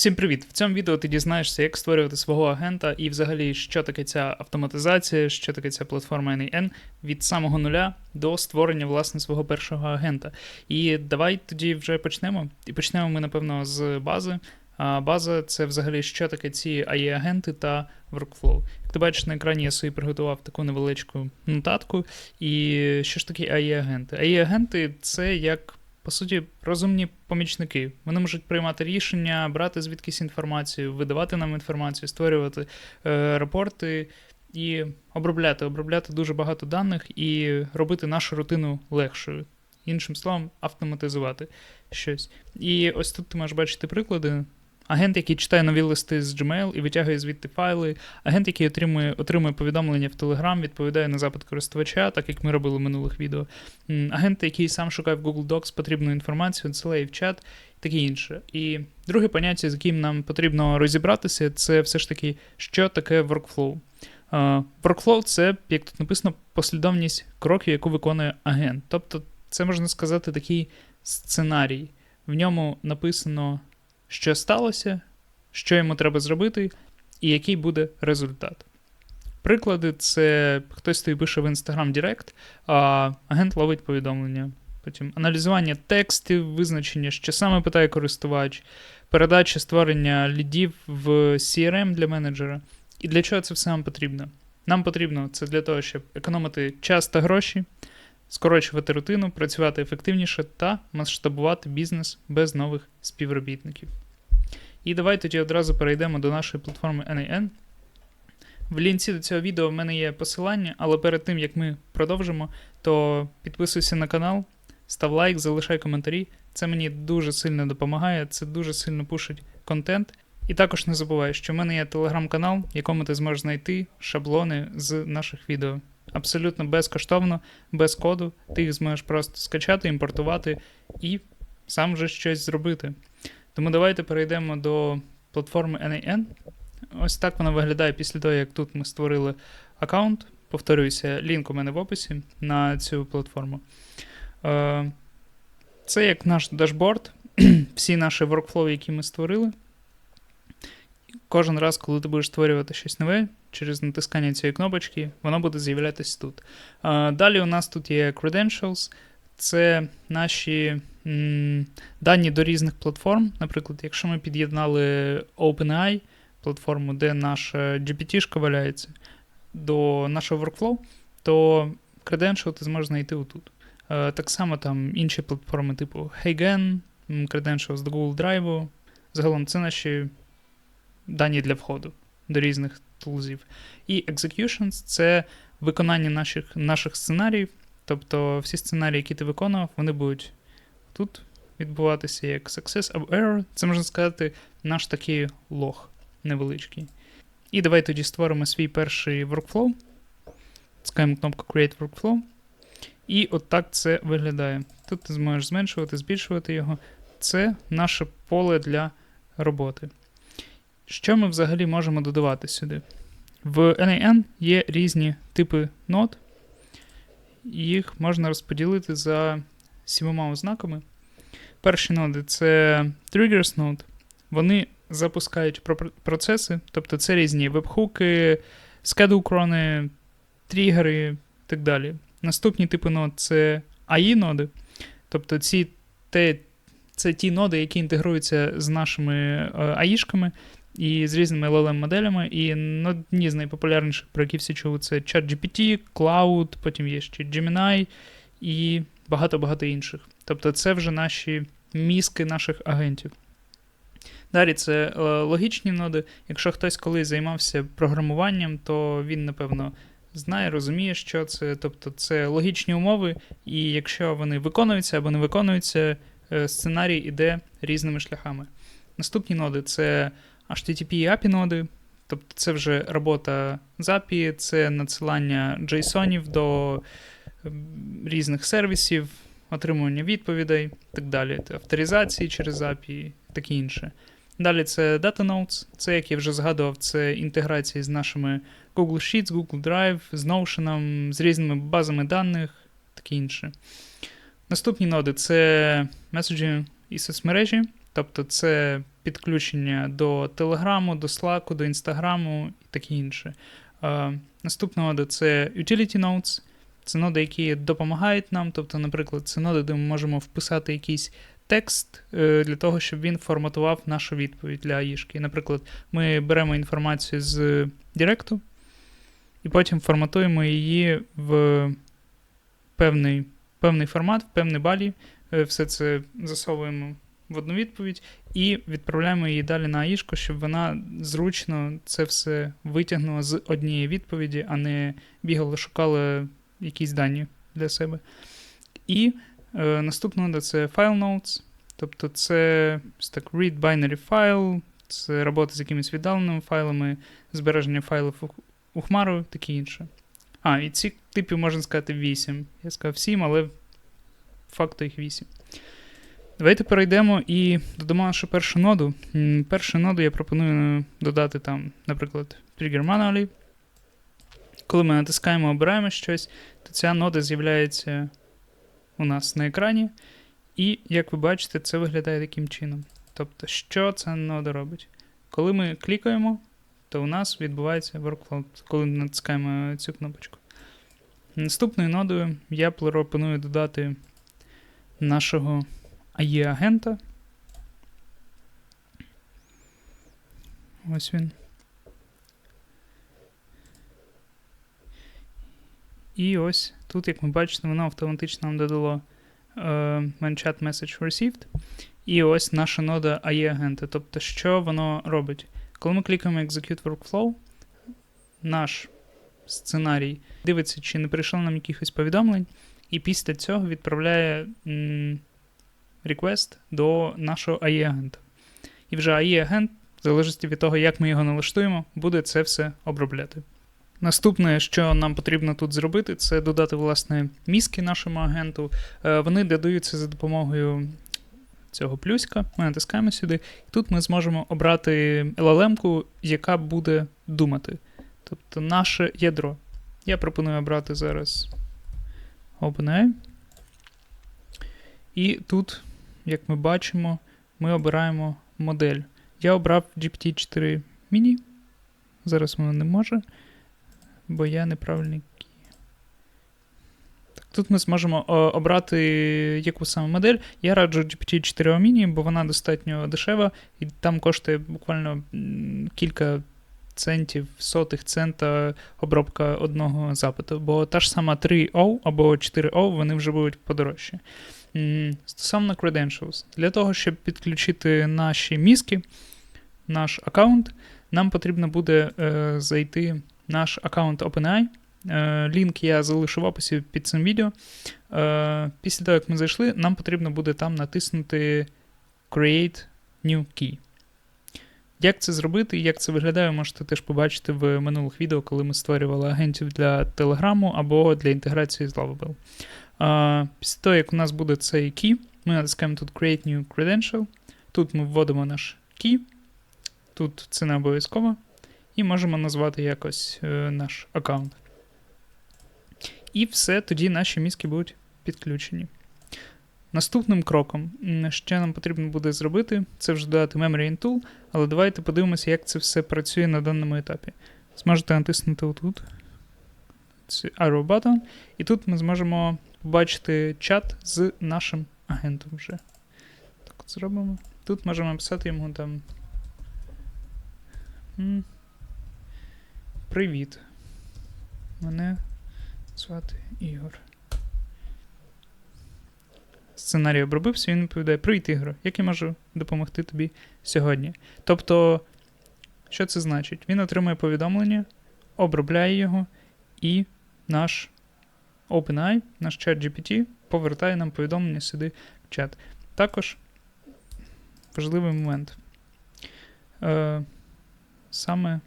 Всім привіт! В цьому відео ти дізнаєшся, як створювати свого агента і взагалі, що таке ця автоматизація, що таке ця платформа NAN від самого нуля до створення власне свого першого агента. І давай тоді вже почнемо. І почнемо ми, напевно, з бази. А база це взагалі що таке ці AI-агенти та workflow. Як ти бачиш на екрані, я собі приготував таку невеличку нотатку. І що ж таке AI-агенти? AI-агенти це як по суті, розумні помічники. Вони можуть приймати рішення, брати звідкись інформацію, видавати нам інформацію, створювати е, рапорти і обробляти, обробляти дуже багато даних і робити нашу рутину легшою. Іншим словом, автоматизувати щось. І ось тут ти можеш бачити приклади. Агент, який читає нові листи з Gmail і витягує звідти файли, агент, який отримує отримує повідомлення в Telegram, відповідає на запит користувача, так як ми робили в минулих відео. Агент, який сам шукає в Google Docs потрібну інформацію, надсилає в чат і таке інше. І друге поняття, з яким нам потрібно розібратися, це все ж таки, що таке workflow. Workflow це, як тут написано, послідовність кроків, яку виконує агент. Тобто, це можна сказати такий сценарій. В ньому написано що сталося, що йому треба зробити, і який буде результат. Приклади, це хтось тобі пише в Instagram Direct, а агент ловить повідомлення. Потім аналізування текстів, визначення, що саме питає користувач, передача створення лідів в CRM для менеджера. І для чого це все нам потрібно? Нам потрібно це для того, щоб економити час та гроші, скорочувати рутину, працювати ефективніше та масштабувати бізнес без нових співробітників. І давай тоді одразу перейдемо до нашої платформи NAN. В лінці до цього відео в мене є посилання, але перед тим як ми продовжимо, то підписуйся на канал, став лайк, залишай коментарі. Це мені дуже сильно допомагає, це дуже сильно пушить контент. І також не забувай, що в мене є телеграм-канал, в якому ти зможеш знайти шаблони з наших відео. Абсолютно безкоштовно, без коду. Ти їх зможеш просто скачати, імпортувати і сам вже щось зробити. Тому давайте перейдемо до платформи NAN. Ось так вона виглядає після того, як тут ми створили аккаунт. Повторююся, лінк у мене в описі на цю платформу. Е, це як наш дашборд, всі наші workflow, які ми створили. Кожен раз, коли ти будеш створювати щось нове, через натискання цієї кнопочки, воно буде з'являтися тут. Далі у нас тут є Credentials, це наші дані до різних платформ. Наприклад, якщо ми під'єднали OpenAI, платформу, де наша GPT валяється, до нашого workflow, то credential ти зможеш знайти отут. Так само там інші платформи, типу HeyGen, Credentials до Google Drive. Загалом це наші дані для входу до різних тулзів. І Executions це виконання наших наших сценаріїв. Тобто всі сценарії, які ти виконував, вони будуть тут відбуватися як success або error. Це можна сказати, наш такий лог невеличкий. І давай тоді створимо свій перший workflow. Тискаємо кнопку Create Workflow. І от так це виглядає. Тут ти зможеш зменшувати, збільшувати його. Це наше поле для роботи. Що ми взагалі можемо додавати сюди? В NAN є різні типи нод їх можна розподілити за сімома ознаками. Перші ноди це triggers node. Вони запускають процеси, тобто це різні вебхуки, скедулкрони, тригери і так далі. Наступні типи нод це AI-ноди, тобто ці, те, це ті ноди, які інтегруються з нашими AI-шками і з різними LLM-моделями. І одні з найпопулярніших, про які всі чули, це ChatGPT, Cloud, потім є ще Gemini і багато-багато інших. Тобто це вже наші мізки наших агентів. Далі це е, логічні ноди. Якщо хтось колись займався програмуванням, то він, напевно, знає, розуміє, що це. Тобто це логічні умови, і якщо вони виконуються або не виконуються, е, сценарій іде різними шляхами. Наступні ноди це HTTP і API ноди. Тобто це вже робота з API, це надсилання JSONів до різних сервісів, отримування відповідей так далі. Авторизації через API таке інше. Далі це Data Notes, це, як я вже згадував, це інтеграції з нашими Google Sheets, Google Drive, з Notion, з різними базами даних, таке інше. Наступні ноди це меседжі і соцмережі, тобто це підключення до Телеграму, до Slack, до Інстаграму і таке інше. Наступна нода це Utility Notes. Це ноди, які допомагають нам. Тобто, наприклад, це ноди, де ми можемо вписати якийсь текст е, для того, щоб він форматував нашу відповідь для Аїшки. Наприклад, ми беремо інформацію з Директу і потім форматуємо її в певний, певний формат, в певний балі. Е, Все це засовуємо в одну відповідь і відправляємо її далі на Аїшку, щоб вона зручно це все витягнула з однієї відповіді, а не бігала, шукала якісь дані для себе. І е, наступна нода це File Notes. Тобто це так read binary file, це робота з якимись віддаленими файлами, збереження файлів у, у хмару, таке інше. А, і ці типів можна сказати 8. Я сказав 7, але факту їх 8. Давайте перейдемо і додамо нашу першу ноду. Першу ноду я пропоную додати там, наприклад, Trigger Manually. Коли ми натискаємо, обираємо щось, то ця нода з'являється у нас на екрані. І, як ви бачите, це виглядає таким чином. Тобто, що ця нода робить? Коли ми клікаємо, то у нас відбувається workflow, коли натискаємо цю кнопочку. Наступною нодою я пропоную додати нашого AE-агента. Ось він. І ось тут, як ми бачите, воно автоматично нам додало е, when message received. І ось наша нода AE-агента. Тобто, що воно робить? Коли ми клікаємо Execute Workflow, наш сценарій дивиться, чи не прийшло нам якихось повідомлень, і після цього відправляє м, request до нашого AI-агента. І вже AI-агент, в залежності від того, як ми його налаштуємо, буде це все обробляти. Наступне, що нам потрібно тут зробити, це додати, власне, мізки нашому агенту. Е, Вони додаються за допомогою цього плюська. Ми натискаємо сюди, і тут ми зможемо обрати LLM-ку, яка буде думати. Тобто наше ядро. Я пропоную обрати зараз OpenAI. І тут, як ми бачимо, ми обираємо модель. Я обрав GPT-4 Mini. Зараз воно не може, бо я неправильний. Так, тут ми зможемо о, обрати яку саме модель. Я раджу GPT-4 Mini, бо вона достатньо дешева, і там коштує буквально кілька центів, сотих цента обробка одного запиту. Бо та ж сама 3O або 4O, вони вже будуть подорожчі. Стосовно credentials, для того, щоб підключити наші мізки, наш аккаунт, нам потрібно буде е, зайти в наш аккаунт OpenAI. Е, лінк я залишу в описі під цим відео. Е, після того, як ми зайшли, нам потрібно буде там натиснути Create New Key. Як це зробити і як це виглядає, можете теж побачити в минулих відео, коли ми створювали агентів для Телеграму або для інтеграції з Lovable. Після того, як у нас буде цей key, ми натискаємо тут Create New Credential. Тут ми вводимо наш key. Тут це не обов'язково. І можемо назвати якось е, наш аккаунт. І все, тоді наші мізки будуть підключені. Наступним кроком, що нам потрібно буде зробити, це вже додати Memory Tool, але давайте подивимося, як це все працює на даному етапі. Зможете натиснути отут arrow button, і тут ми зможемо побачити чат з нашим агентом вже. Так от зробимо. Тут можемо написати йому там. Привіт. Мене звати Ігор. Сценарій обробився, він відповідає: Привіт, Ігор, як я можу допомогти тобі сьогодні? Тобто, що це значить? Він отримує повідомлення, обробляє його, і наш OpenAI, наш чат GPT, повертає нам повідомлення сюди в чат. Також важливий момент. Е, саме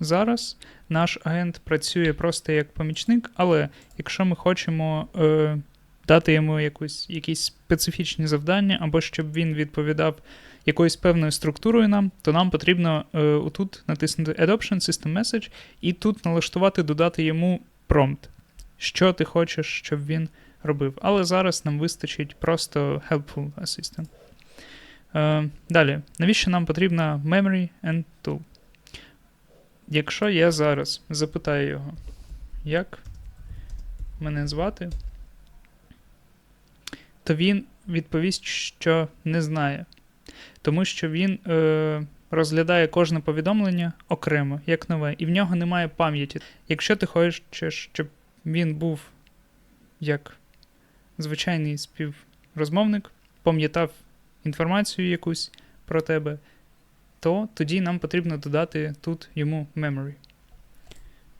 зараз наш агент працює просто як помічник, але якщо ми хочемо е, дати йому якусь, якісь специфічні завдання, або щоб він відповідав якоюсь певною структурою нам, то нам потрібно е, отут натиснути Adoption System Message і тут налаштувати, додати йому промпт, що ти хочеш, щоб він робив. Але зараз нам вистачить просто Helpful Assistant. Е, далі, навіщо нам потрібна memory and tool? Якщо я зараз запитаю його, як мене звати, то він відповість, що не знає. Тому що він е, розглядає кожне повідомлення окремо, як нове, і в нього немає пам'яті. Якщо ти хочеш, щоб він був як звичайний співрозмовник, пам'ятав інформацію якусь про тебе, то тоді нам потрібно додати тут йому memory.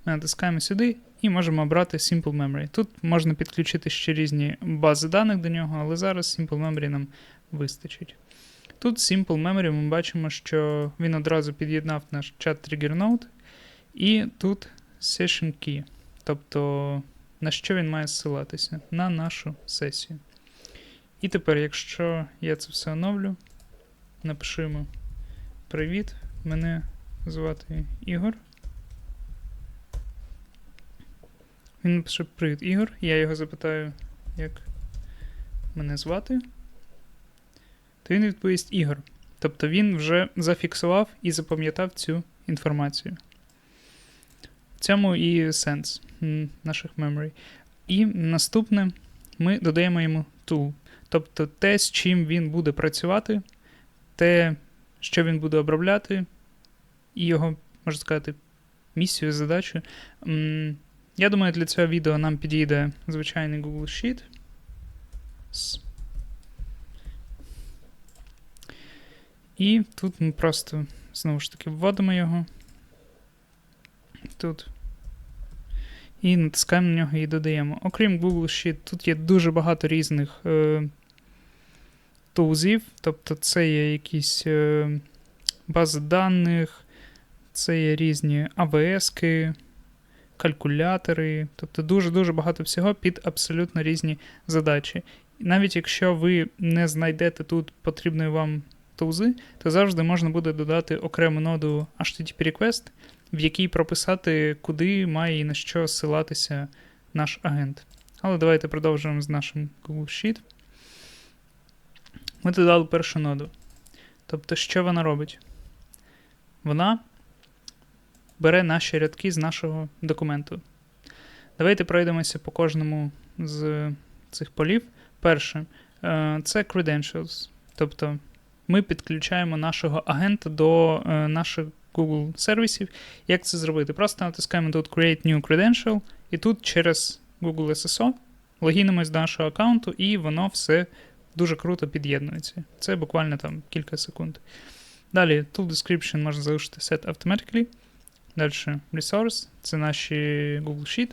Натискаємо сюди і можемо обрати Simple Memory. Тут можна підключити ще різні бази даних до нього, але зараз Simple Memory нам вистачить. Тут Simple Memory ми бачимо, що він одразу під'єднав наш чат Trigger Node, і тут Session Key. Тобто, на що він має зсилатися? На нашу сесію. І тепер, якщо я це все оновлю, напишемо Привіт, мене звати Ігор. Він напише Привіт, Ігор. Я його запитаю, як мене звати. То він відповість Ігор. Тобто він вже зафіксував і запам'ятав цю інформацію. В цьому і сенс наших memory. І наступне ми додаємо йому tool. Тобто те, з чим він буде працювати, те, що він буде обробляти, і його, можна сказати, місію, задачу. Я думаю, для цього відео нам підійде звичайний Google Sheet. І тут ми просто знову ж таки вводимо його. Тут. І натискаємо на нього і додаємо. Окрім Google Sheet, тут є дуже багато різних е, тулзів. Тобто це є якісь е, бази даних, це є різні АВС-ки, калькулятори. Тобто дуже-дуже багато всього під абсолютно різні задачі. Навіть якщо ви не знайдете тут потрібної вам тулзи, то завжди можна буде додати окрему ноду HTTP request, в якій прописати, куди має і на що ссилатися наш агент. Але давайте продовжуємо з нашим Google Sheet. Ми додали першу ноду. Тобто, що вона робить? Вона бере наші рядки з нашого документу. Давайте пройдемося по кожному з цих полів. Перше, е, це credentials. Тобто ми підключаємо нашого агента до е, наших Google сервісів. Як це зробити? Просто натискаємо тут Create New Credential, і тут через Google SSO логінимось до нашого аккаунту, і воно все дуже круто під'єднується. Це буквально там кілька секунд. Далі, tool description можна залишити set automatically. Далі resource це наші Google Sheet.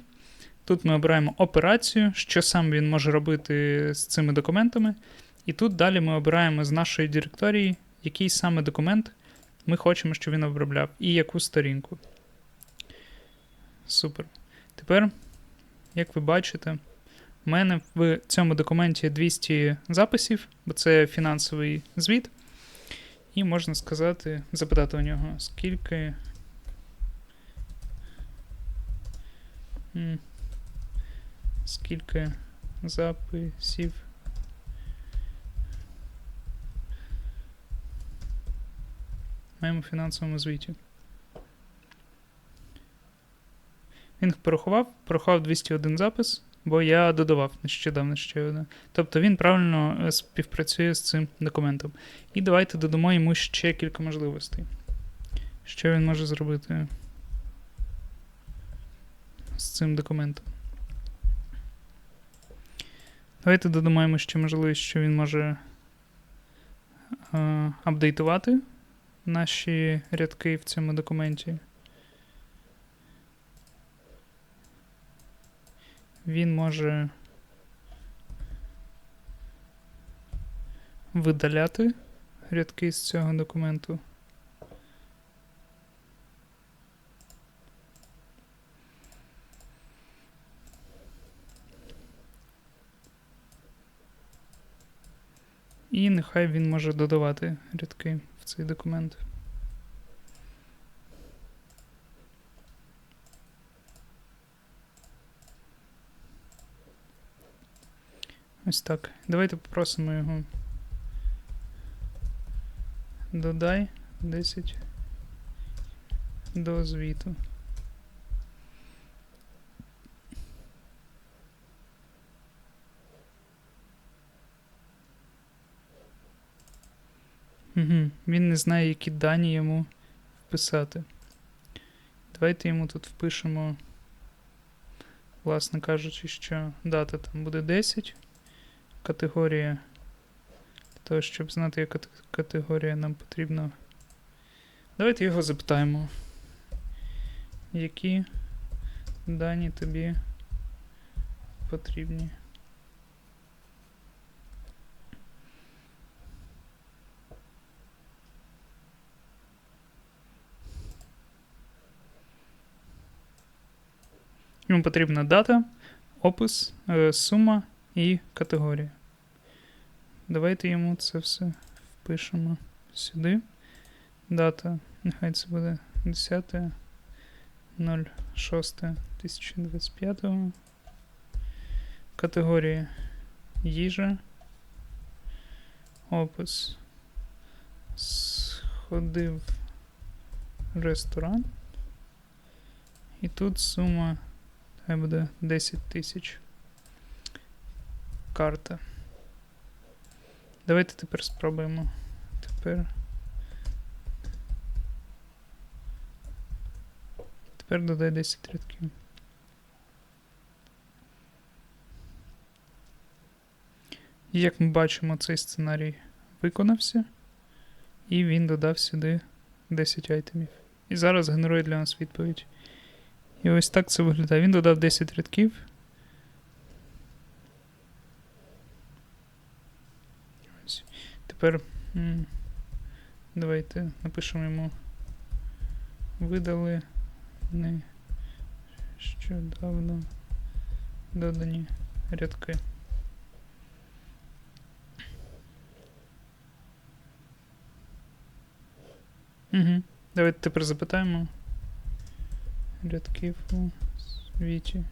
Тут ми обираємо операцію, що сам він може робити з цими документами. І тут далі ми обираємо з нашої директорії, який саме документ ми хочемо, щоб він обробляв, і яку сторінку. Супер. Тепер, як ви бачите, у мене в цьому документі 200 записів, бо це фінансовий звіт. І можна сказати, запитати у нього, скільки. Скільки записів в фінансовому звіті. Він порахував, порахував 201 запис, бо я додавав нещодавно ще один. Тобто він правильно е, співпрацює з цим документом. І давайте додамо йому ще кілька можливостей. Що він може зробити з цим документом? Давайте додамо йому ще можливість, що він може е, апдейтувати наші рядки в цьому документі. Він може видаляти рядки з цього документу. І нехай він може додавати рядки в цей документ. Ось так. Давайте попросимо його Додай 10 до звіту. Угу. Він не знає, які дані йому вписати. Давайте йому тут впишемо, власне кажучи, що дата там буде 10. Категорія. Для того, щоб знати, яка категорія нам потрібна. Давайте його запитаємо. Які дані тобі потрібні? Йому потрібна дата, опис, е, сума і категорія. Давайте йому це все впишемо сюди. Дата, нехай це буде 10.06.2025. Категорія їжа. Опис. Сходив в ресторан. І тут сума Хай буде 10 тисяч. Карта. Давайте тепер спробуємо. Тепер. Тепер додай 10 рядків. Як ми бачимо, цей сценарій виконався, і він додав сюди 10 айтемів. І зараз генерує для нас відповідь. І ось так це виглядає. Він додав 10 рядків. Тепер давайте напишемо йому видали нещодавно додані рядки. Угу. Давайте тепер запитаємо рядків у світі.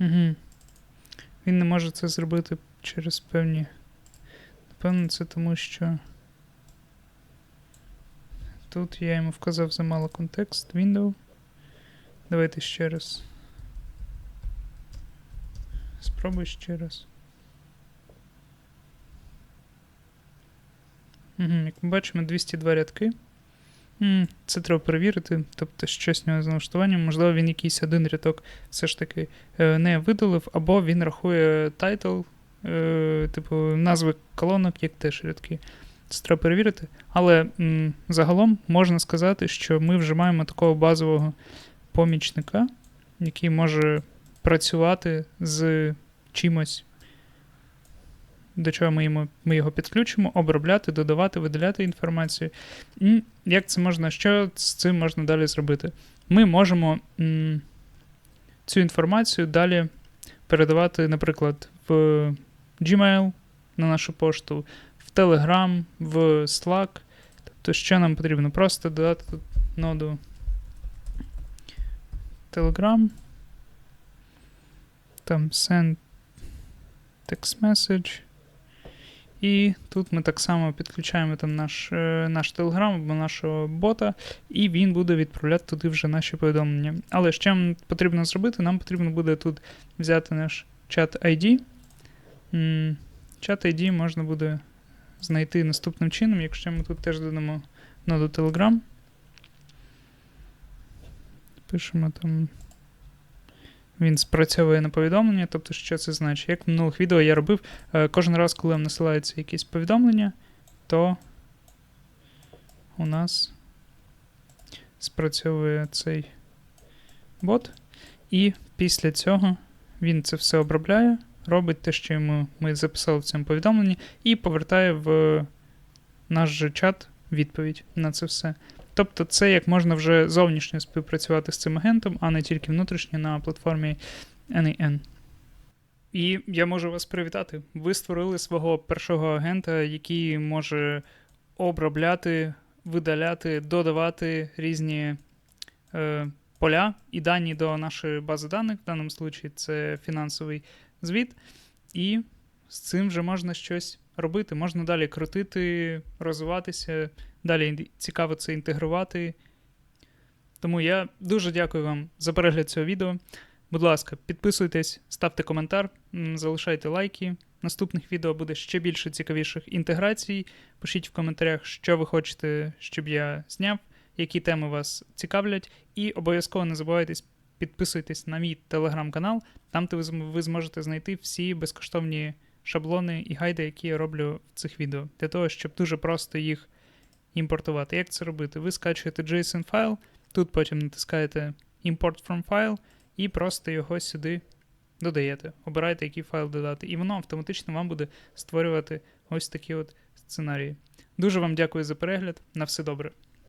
Угу. Він не може це зробити через певні. Напевно, це тому, що тут я йому вказав замало контекст window. Давайте ще раз. Спробуй ще раз. Угу, як ми бачимо, 202 рядки. Це треба перевірити, тобто щось нього з налаштуванням. Можливо, він якийсь один рядок все ж таки е, не видалив, або він рахує тайтл, е, типу назви колонок, як теж рядки. Це треба перевірити. Але м, загалом можна сказати, що ми вже маємо такого базового помічника, який може працювати з чимось до чого ми, йому, ми його підключимо, обробляти, додавати, видаляти інформацію. І як це можна, що з цим можна далі зробити? Ми можемо м, цю інформацію далі передавати, наприклад, в Gmail на нашу пошту, в Telegram, в Slack. Тобто, що нам потрібно? Просто додати ноду Telegram. Там send text message. І тут ми так само підключаємо там наш е, наш Telegram або нашого бота, і він буде відправляти туди вже наші повідомлення. Але що нам потрібно зробити? Нам потрібно буде тут взяти наш чат ID. Чат ID можна буде знайти наступним чином, якщо ми тут теж додамо ноду Telegram. Пишемо там. Він спрацьовує на повідомлення, тобто, що це значить? Як в минулих відео я робив, е, кожен раз, коли вам насилається якісь повідомлення, то у нас спрацьовує цей бот. І після цього він це все обробляє, робить те, що йому ми записали в цьому повідомленні, і повертає в наш же чат відповідь на це все. Тобто, це як можна вже зовнішньо співпрацювати з цим агентом, а не тільки внутрішньо на платформі NAN. І я можу вас привітати. Ви створили свого першого агента, який може обробляти, видаляти, додавати різні е, поля і дані до нашої бази даних. В даному случаї це фінансовий звіт. І з цим вже можна щось робити. Можна далі крутити, розвиватися, далі цікаво це інтегрувати. Тому я дуже дякую вам за перегляд цього відео. Будь ласка, підписуйтесь, ставте коментар, залишайте лайки. Наступних відео буде ще більше цікавіших інтеграцій. Пишіть в коментарях, що ви хочете, щоб я зняв, які теми вас цікавлять. І обов'язково не забувайте підписуйтесь на мій телеграм-канал, там де ви зможете знайти всі безкоштовні шаблони і гайди, які я роблю в цих відео, для того, щоб дуже просто їх імпортувати. Як це робити? Ви скачуєте JSON файл, тут потім натискаєте Import from file і просто його сюди додаєте. Обираєте, який файл додати, і воно автоматично вам буде створювати ось такі от сценарії. Дуже вам дякую за перегляд. На все добре.